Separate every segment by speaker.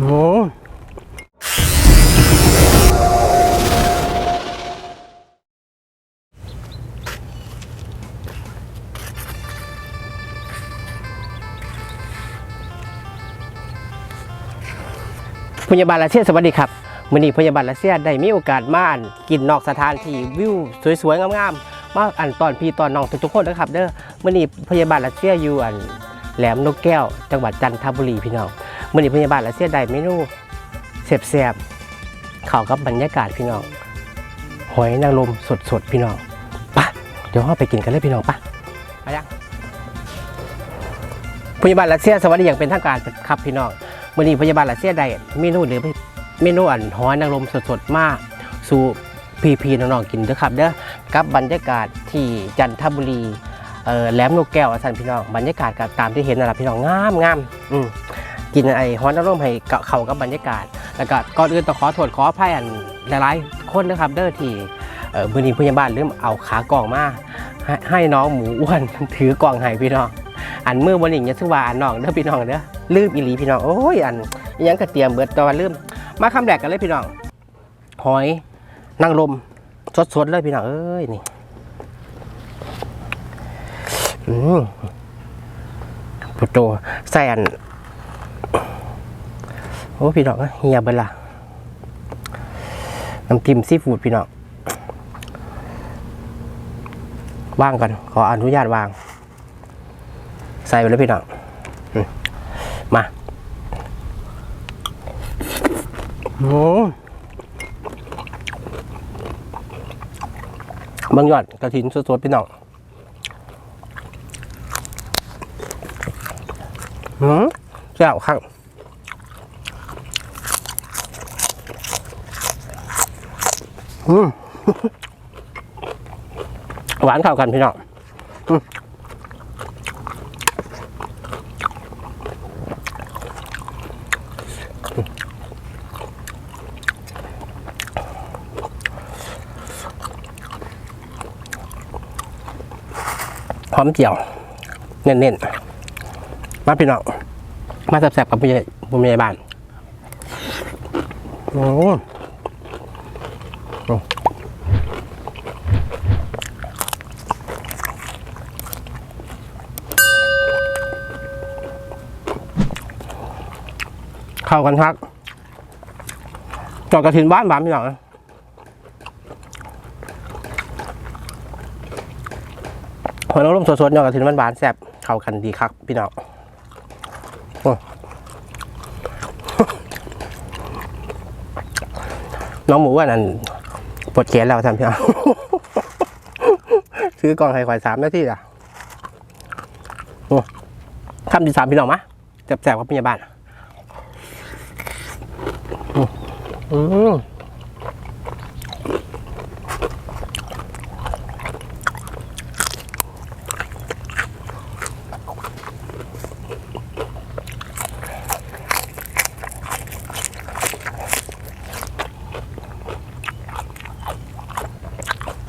Speaker 1: โอ้พยาบาลรัสเซียสวัสดีครับมื่อนี้พยาบาลรัสเซียได้มีโอกาสมาอ่านกินนอกสถานที่วิวสวยๆงามๆมาอ่านตอนพี่ตอนน้องทุกๆคนนะครับเด้อมื่อนี้พยาบาลรัสเซียอยู่อันแหลมนกแก้ว จังหวัดจันทบุรีพี่น้อง มื่อนี้พยาบาลรัสเซียได้เมนูแซ่บๆเข้ากับบรรยากาศพี่น้อง หอยนางรมสดๆพี่น้องปะเดี๋ยวเราไปกินกันเลยพี่น้องปะไปยังพยาบาลรัสเซียสวัสดีอย่างเป็นทางการครับพี่น้องมื่อนี้พยาบาลรัสเซียได้เมนูหรือเมนูอันหอยนางรมสดๆมากสู่พีพีน้องๆกินเด้อครับเด้อกับบรรยากาศที่จันทบุรีแหลมนกแก้วอาสันพี่น้องบรรยากาศก็ตามที่เห็นนั่นแหละพี่น้องงามงามอืม กินไอ้หอยนางรมให้เข้ากับบรรยากาศ แล้วก็ก่อนอื่นต้องขอโทษขออภัยอันหลายๆคนนะครับเด้อที่เออมือนี้พยาบาลลืมเอาขากล่องมาให้ให้น้องหมูอ้วนถือกล่องให้พี่น้องอันมือบนอย่งเงี้ยซึ่งว่าอันน้องเด้อพี่น้องเด้อลืมอีหลีพี่น้องโอ้ยอันยังกระเตรียมเบิดตอนลืมมาคำแรกกันเลยพี่น้องหอยนางรมสดๆเลยพี่น้องเอ้ยนี่อืมปุโตใส่อัน โอ้พี่น้องเฮียเบิดละน้ำจิ้มซีฟู้ดพี่น้องว่างกันขออนุญาตวาง ใส่ไปเลยพี่น้องมาโอ้บางยอดกระถินสดๆพี่น้องอืมแซ่บข้าง อืม หวานเข้ากันพี่น้องอืมหอมเจียว เน้นๆ มาพี่น้อง มาแซ่บๆกับผู้ใหญ่ผู้ใหญ่บ้าน โอ้ เข้ากันครับจอดกระถินบ้านบ้านพี่น้องหัวน้องร่มสดๆยอดกระถินบ้านบ้านๆแซ่บเข้ากันดีครับพี่น้องโอ้น้องหมูว่านั่น ดแขนแล้วท่านพี่น้องซื้อกล่องไข่ควายสามนาทีอะโอ้คำที่สามพี่น้องมะแสบๆกับพยาบาลอืม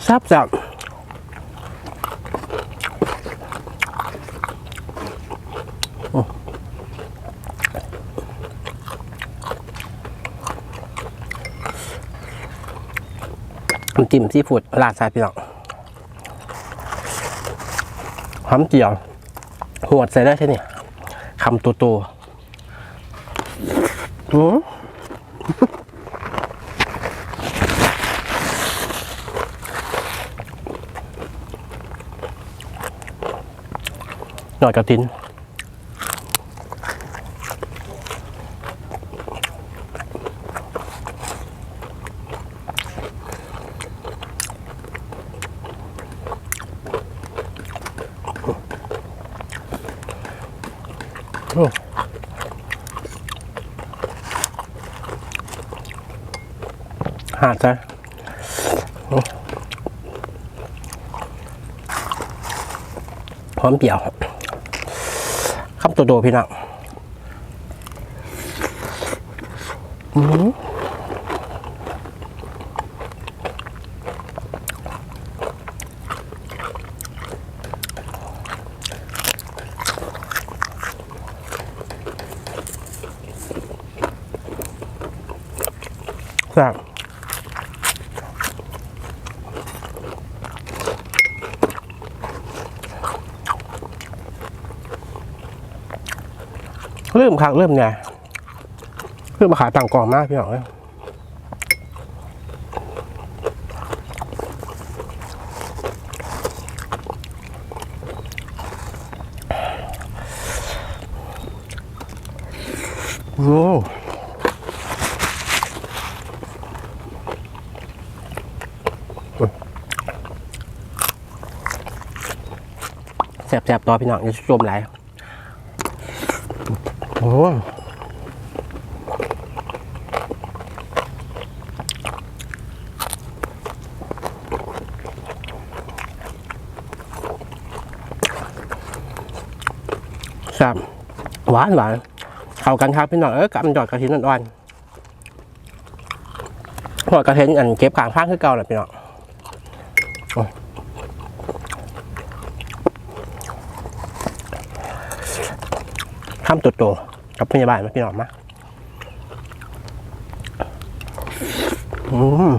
Speaker 1: ซับซับจิ้มซีฟู้ดราดใส่พี่น้องหอมเจียวหัวดใส่ได้ใช่เนี่ยคำตัวโตๆอื มหน่อยกระตินหาดซะพร้อมเปรี้ยวคำ ตัวโดพี่น้อง เริ่มครั้งเริ่มเนี่ยเริ่มมาขายต่างกองมากพี่น้องเอ้ยโอ้แสบๆต่อพี่น้องอย่าชมไหลาย โอ้แซ่บหวานหวานเข้ากันครับพี่น้องเอ้ยกับมันดอดกระถินอ่อนๆหอดกระถินอันเก็บขางข้างคือเก่าแหละพี่น้องโอ้ ข้ามตัวโตกับพยาบาลมาพี่น้องมาอืม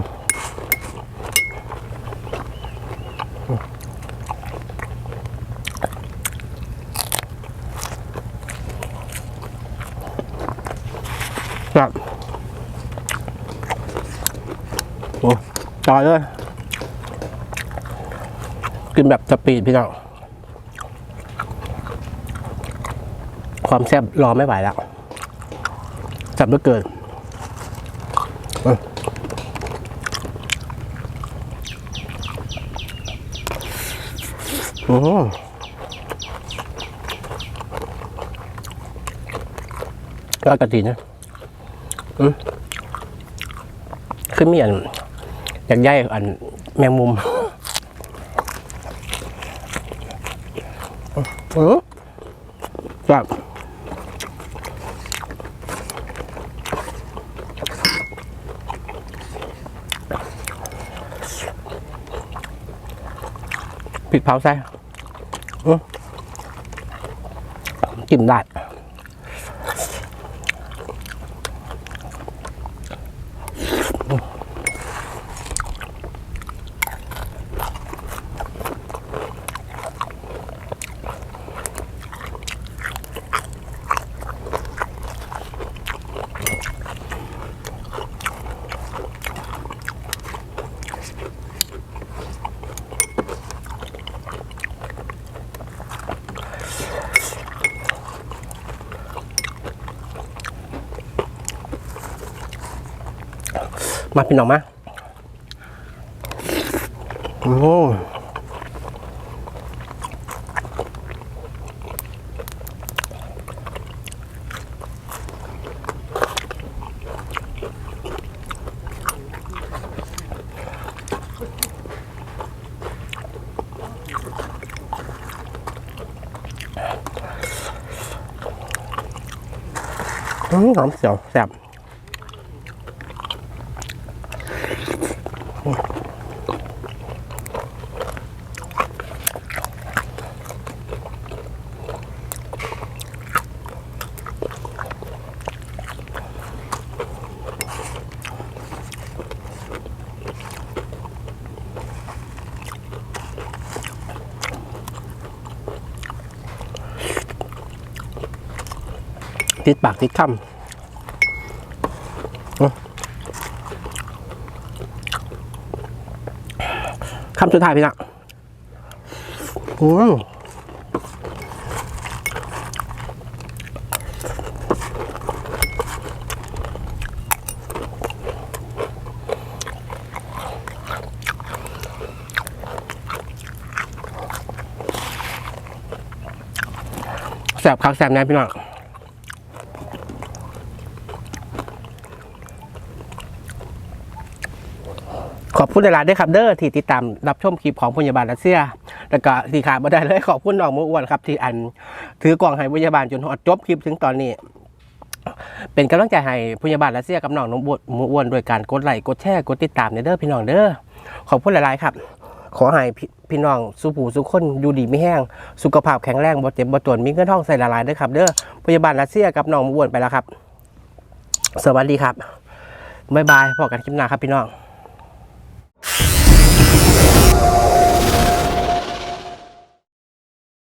Speaker 1: ครับโอ้ต่อเลย กินแบบสปีดพี่น้อง ความแซ่บรอไม่ไหวแล้วแซ่บเหลือเกินอืมก็กระดิ่นะอืมคือมีอัน อยากย่ายอันแมงมุมเออครับ ผิดเผาใส่เออกินได้ มาพี่น้องมาโอ้อืมหอมเสียวแซ่บ ติดปากติดคำ คำสุดท้ายพี่นะอืมแสบคักแสบแน่พี่น้อง ขอบคุณหลายๆด้วยครับเด้อที่ติดตามรับชมคลิปของพยาบาลรัสเซีย แล้วก็ที่ขาดมาได้เลยขอบคุณน้องมืออ้วนครับ ที่อันถือกล่องให้พยาบาลจนอดจบคลิปถึงตอนนี้ เป็นกำลังใจให้พยาบาลรัสเซียกับน้องน้องมืออ้วนโดยการกดไลค์กดแชร์กดติดตามในเด้อพี่น้องเด้อขอบคุณหลายๆครับ ขอให้พี่น้องสุผูสุขคนอยู่ดีไม่แห้งสุขภาพแข็งแรงบ่เจ็บบ่จนมีเงินทองใส่ละลายด้อครับ เด้อพยาบาลรัสเซียกับน้องมืออ้วนไปแล้วครับ สวัสดีครับบ๊ายบายพอกันคลิปหน้าครับพี่น้อง